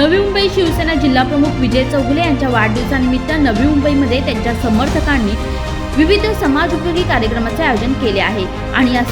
नवी मुंबई शिवसेना जिल्हाप्रमुख विजय चौगुले यांच्या वाढदिवसानिमित्त नवी मुंबईमध्ये त्यांच्या समर्थकांनी विविध समाजोपयोगी कार्यक्रमाचे आयोजन केले आहे. आणि या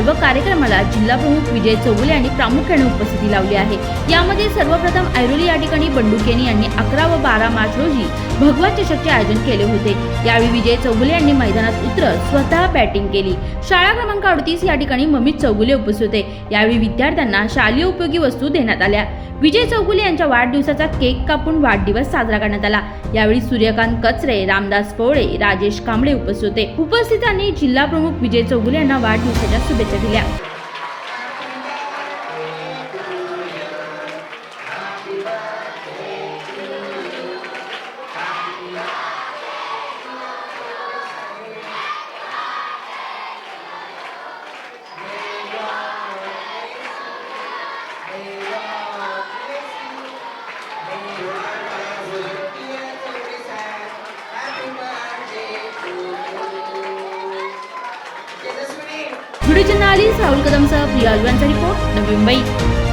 व कार्यक्रमाला जिल्हाप्रमुख विजय चौगुले यांनी प्रामुख्याने उपस्थिती लावली आहे. यामध्ये सर्वप्रथम ऐरोली या ठिकाणी बंडुकेनी यांनी अकरा व बारा मार्च रोजी भगवा चषकचे आयोजन केले होते. यावेळी विजय चौगुले यांनी मैदानात उतरत स्वतः बॅटिंग केली. शाळा क्रमांक अडतीस या ठिकाणी ममित चौगुले उपस्थित होते. यावेळी विद्यार्थ्यांना शालेय उपयोगी वस्तू देण्यात आल्या. विजय चौगुले यांच्या वाढदिवसाचा केक कापून वाढदिवस साजरा करण्यात आला. यावेळी सूर्यकांत कचरे रामदास पवळे राजेश कांबळे उपस्थित होते. उपस्थितांनी जिल्हा प्रमुख विजय चौगुले यांना वाढदिवसाच्या शुभेच्छा എത്തിച്ചതില്ല व्हिडिओ जर्नलिस्ट राहुल कदमसह प्रिया अजवानचा रिपोर्ट नवी मुंबई.